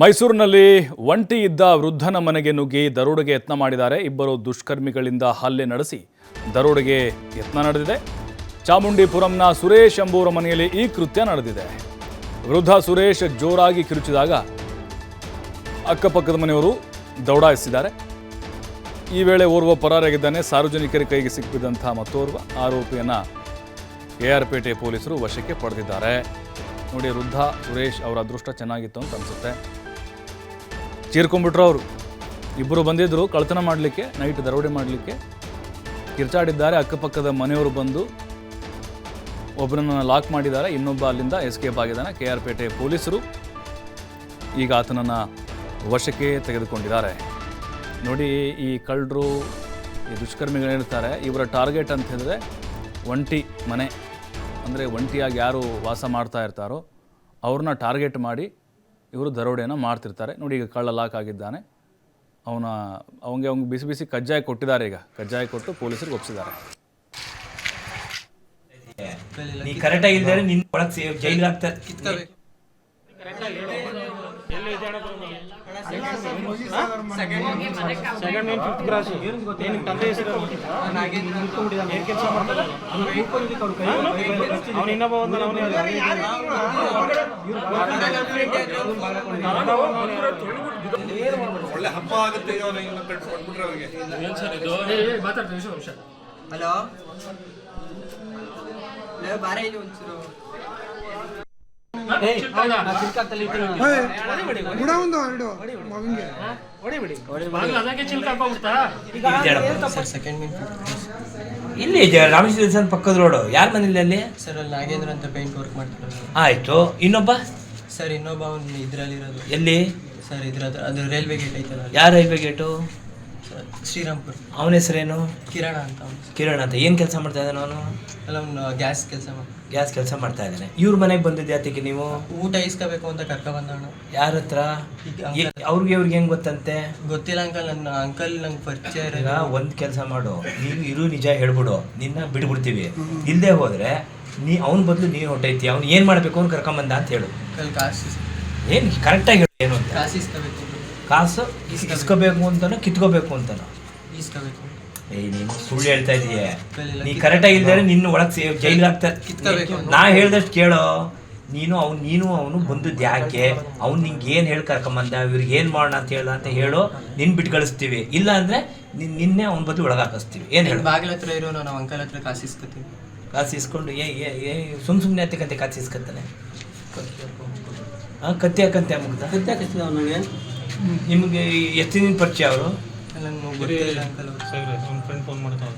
ಮೈಸೂರಿನಲ್ಲಿ ಒಂಟಿ ಇದ್ದ ವೃದ್ಧನ ಮನೆಗೆ ನುಗ್ಗಿ ದರೋಡೆಗೆ ಯತ್ನ ಮಾಡಿದ್ದಾರೆ. ಇಬ್ಬರು ದುಷ್ಕರ್ಮಿಗಳಿಂದ ಹಲ್ಲೆ ನಡೆಸಿ ದರೋಡೆಗೆ ಯತ್ನ ನಡೆದಿದೆ. ಚಾಮುಂಡಿಪುರಂನ ಸುರೇಶ್ ಎಂಬುವರ ಮನೆಯಲ್ಲಿ ಈ ಕೃತ್ಯ ನಡೆದಿದೆ. ವೃದ್ಧ ಸುರೇಶ್ ಜೋರಾಗಿ ಕಿರುಚಿದಾಗ ಅಕ್ಕಪಕ್ಕದ ಮನೆಯವರು ದೌಡಾಯಿಸಿದ್ದಾರೆ. ಈ ವೇಳೆ ಓರ್ವ ಪರಾರಾಗಿದ್ದಾನೆ ಸಾರ್ವಜನಿಕರ ಕೈಗೆ ಸಿಕ್ಕಿದಂತಹ ಮತ್ತೋರ್ವ ಆರೋಪಿಯನ್ನ ಕೆಆರ್ಪೇಟೆ ಪೊಲೀಸರು ವಶಕ್ಕೆ ಪಡೆದಿದ್ದಾರೆ. ನೋಡಿ ವೃದ್ಧ ಸುರೇಶ್ ಅವರ ಅದೃಷ್ಟ ಚೆನ್ನಾಗಿತ್ತು ಅಂತ ಅನಿಸುತ್ತೆ. ಚೀರ್ಕೊಂಡ್ಬಿಟ್ರು ಅವರು. ಇಬ್ಬರು ಬಂದಿದ್ದರು ಕಳ್ತನ ಮಾಡಲಿಕ್ಕೆ ನೈಟ್ ದರೋಡೆ ಮಾಡಲಿಕ್ಕೆ. ಕಿರ್ಚಾಡಿದ್ದಾರೆ, ಅಕ್ಕಪಕ್ಕದ ಮನೆಯವರು ಬಂದು ಒಬ್ಬರನ್ನ ಲಾಕ್ ಮಾಡಿದ್ದಾರೆ, ಇನ್ನೊಬ್ಬ ಅಲ್ಲಿಂದ ಎಸ್ಕೇಪ್ ಆಗಿದ್ದಾನೆ, ಕೆ ಆರ್ ಪೇಟೆ ಪೊಲೀಸರು. ಈಗ ಆತನನ್ನು ವಶಕ್ಕೆ ತೆಗೆದುಕೊಂಡಿದ್ದಾರೆ. ನೋಡಿ ಈ ಕಳ್ಳರು, ಈ ದುಷ್ಕರ್ಮಿಗಳಿರ್ತಾರೆ ಇವರ ಟಾರ್ಗೆಟ್ ಅಂತ ಹೇಳಿದ್ರೆ ಒಂಟಿ ಮನೆ. ಅಂದರೆ ಒಂಟಿಯಾಗಿ ಯಾರು ವಾಸ ಮಾಡ್ತಾ ಇರ್ತಾರೋ ಅವ್ರನ್ನ ಟಾರ್ಗೆಟ್ ಮಾಡಿ ಇವರು ದರೋಡೆಯನ್ನು ಮಾಡ್ತಿರ್ತಾರೆ. ನೋಡಿ ಈಗ ಕಳ್ಳ ಲಾಕ್ ಆಗಿದ್ದಾನೆ. ಅವನ ಅವನಿಗೆ ಅವ್ನಿಗೆ ಬಿಸಿ ಬಿಸಿ ಕಜ್ಜಾಯ ಕೊಟ್ಟಿದ್ದಾರೆ ಈಗ. ಕಜ್ಜಾಯ ಕೊಟ್ಟು ಪೊಲೀಸರಿಗೆ ಒಪ್ಪಿಸಿದ್ದಾರೆ ನೀ ಕರೆಕ್ಟಾಗಿ ಇಲ್ದರೆ ನಿನ್ನ ಒಳಗೆ ಸೇವ್ ಜೈಲಿಗೆ ಹಾಕ್ತಾರೆ ಸೆಕೆಂಡ್ ಮೇನ್ ಫಿಫ್ತ್ ಕ್ರಾಸ್ ಏನು ತಂದೆ ಹೆಸರು ಏನ್ ಕೆಲಸ ಮಾಡ್ತಾರೆ ಅವ್ನು ಇನ್ನೊಬ್ಬ ಬಂದ ಒಳ್ಳೆ ಹಬ್ಬ ಆಗುತ್ತೆ ಈಗ ಅವ್ನ ಇನ್ನು ಕಟ್ ಕೊಟ್ಬಿಟ್ರೆ ಅವ್ರಿಗೆ. ಹಲೋ? ಬಾರೇ ಬಾರ ಇಲ್ಲಿ ಒಂಚೂರು. ಒಂದು ಎರಡು. ಮಗಂಗೆ ಇಲ್ಲಿ ರಾಮೇಶ್ವರ ಪಕ್ಕದ ರೋಡು ಯಾರ ಮನೇಲಿ ಅಲ್ಲಿ? ಸರ್ ಅಲ್ಲಿ ನಾಗೇಂದ್ರ ಅಂತ ಪೇಂಟ್ ವರ್ಕ್ ಮಾಡ್ತಾರೆ ಆಯ್ತು. ಇನ್ನೊಬ್ಬ? ಸರ್ ಇನ್ನೊಬ್ಬ ಅವ್ನು ಇದ್ರಲ್ಲಿರೋದು. ಎಲ್ಲಿ? ಸರ್ ಇದ್ರ ಅದು ರೈಲ್ವೆ ಗೇಟ್ ಐತಲ್ಲ. ಯಾರ ರೈಲ್ವೆ ಗೇಟು ಶ್ರೀರಾಮ್ಪುರ್. ಅವನ ಹೆಸರೇನು? ಕಿರಣ ಅಂತ ಅವ್ನು. ಕಿರಣ್ ಅಂತ. ಏನು ಕೆಲಸ ಮಾಡ್ತಾ ಇದ್ದಾನೆ ಅವನು? ಎಲ್ಲ ಅವ್ನು ಗ್ಯಾಸ್ ಕೆಲಸ ಮಾಡಿ ಗ್ಯಾಸ್ ಕೆಲಸ ಮಾಡ್ತಾ ಇದ್ದಾನೆ. ಇವ್ರ ಮನೆಗೆ ಬಂದಿದ್ದೆ ಅದಕ್ಕೆ ನೀವು? ಊಟ ಇಸ್ಕೋಬೇಕು ಅಂತ ಕರ್ಕೊ ಬಂದವನು. ಯಾರ ಹತ್ರ? ಈಗ ಅವ್ರಿಗೆ ಇವ್ರಿಗೆ ಹೆಂಗ್ ಗೊತ್ತಂತೆ? ಗೊತ್ತಿಲ್ಲ ಅಂಕಲ್ ನನ್ನ ಅಂಕಲ್ ನಂಗೆ ಪರಿಚಯ ಈಗ ಇರೋದು ಒಂದ್ ಕೆಲಸ ಮಾಡು. ನೀನು ಇರು ನಿಜ ಹೇಳ್ಬಿಡು. ನಿನ್ನ ಬಿಡ್ಬಿಡ್ತೀವಿ ಇಲ್ಲದೆ ಹೋದ್ರೆ ನೀ ಅವನ ಬದಲು ನೀನು ಹೊಟ್ಟೈತಿ ಅವ್ನು ಏನ್ ಮಾಡ್ಬೇಕು ಅವ್ನು ಕರ್ಕೊಂಬಂದ ಅಂತ ಹೇಳು. ಅಂಕಲ್ ಕಾಸು ಏನ್ ಕರೆಕ್ಟಾಗಿ ಹೇಳು ಏನು ಅಂತ. ಕಾಸು ಇಸ್ಕೋಬೇಕು. ಕಾಸು ಇಸ್- ಇಸ್ಕೋಬೇಕು ಅಂತನೋ ಕಿತ್ಕೋಬೇಕು ಅಂತನೋ. ಇಸ್ಕೋಬೇಕು. ಏ ನೀನು ಸುಳ್ಳು ಹೇಳ್ತಾ ಇದೀಯ ನೀ ಕರೆಕ್ಟಾಗಿ ಇಲ್ದೇ ನಿನ್ನ ಒಳಗೆ ಜೈಲ್ ಆಗ್ತಾ ಹಾಕ್ತಾರೆ. ನಾ ಹೇಳ್ದಷ್ಟು ಕೇಳೋ ನೀನು ಅವ್ನು ನೀನು ಅವನು ಬಂದದ್ದು ಯಾಕೆ? ಅವ್ನು ನಿಂಗೆ ಏನು ಹೇಳಿ ಕರ್ಕೊಂಬಂದ? ಇವ್ರಿಗೆ ಏನು ಮಾಡೋಣ ಅಂತ ಹೇಳ ಅಂತ ಹೇಳು ನಿನ್ನ ಬಿಟ್ಟು ಕಳಿಸ್ತೀವಿ ಇಲ್ಲ ಅಂದರೆ ನಿನ್ ನಿನ್ನೆ ಅವ್ನ ಬದಲು ಒಳಗೆ ಹಾಕಿಸ್ತೀವಿ. ಏನು ಹೇಳು? ಬಾಗಿಲ ಹತ್ರ ಇರೋ ನಾವು ಅಂಕಲ್ ಹತ್ರ ಕಾಸು ಇಸ್ಕೊತೀವಿ. ಕಾಸು ಇಸ್ಕೊಂಡು ಏ ಏ ಏ ಸುಮ್ ಸುಮ್ಮನೆ ಹತ್ತಕ್ಕಂತೆ ಕಾಸು ಇಸ್ಕೊತಾನೆ ಹಾಂ ಕತ್ತಿ ಹಾಕಂತೆ ಮುಗ್ದ. ಕತ್ತಿ ಹಾಕಿಸ್ತೀವಿ ದಿನ ಪರಿಚಯ ನಂಗೆ ಗೊತ್ತಿಲ್ಲ ಅಂಕಲ್ ಅವ್ರು ಫೋನ್ ಮಾಡ್ತಾವ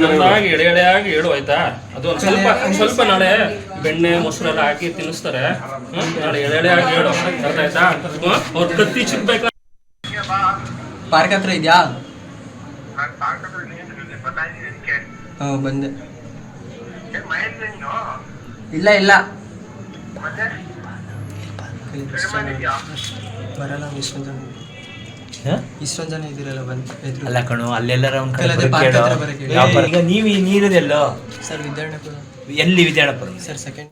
ಚೆನ್ನಾಗಿ ಎಳೆ ಎಳೆಯಾಗಿ ಹೇಳು ಆಯ್ತಾ? ಅದು ಒಂದ್ ಸ್ವಲ್ಪ ಒಂದ್ ಸ್ವಲ್ಪ ನಾಳೆ ಬೆಣ್ಣೆ ಮೊಸರೆಲ್ಲ ಹಾಕಿ ತಿನ್ನಿಸ್ತಾರೆ? ನಾಳೆ ಎಳೆ ಎಳೆಯಾಗಿ ಹೇಳು ಅರ್ಥ ಆಯ್ತಾ? ಅವ್ರ ಕತ್ತಿ ಚಿಕ್ಬೇಕಾ ಪಾರ್ಕ್ ಹತ್ರ ಇದ್ಯಾ? ಹಾಂ ಬಂದೆ. ಇಲ್ಲ ಇಲ್ಲ. ಬರಲ್ಲ ಇಷ್ಟೊಂದು ಜನ ಹಾಂ? ಇಷ್ಟೊಂದು ಜನ ಇದ್ದೀರಲ್ಲ ಬಂದು ಎದುರು. ಅಲ್ಲ ಕಣು ಅಲ್ಲೆಲ್ಲರ ಕಡೆ. ಹತ್ರ ಬರೋಕ್ ಹೇಳಿ. ಈಗ ನೀವು ನೀರಿದೆಲ್ಲೋ ಸರ್ ವಿದ್ಯಾರ್ಣಪುರ ಎಲ್ಲಿ ವಿದ್ಯಾಳಪುರ ಸರ್ ಸೆಕೆಂಡ್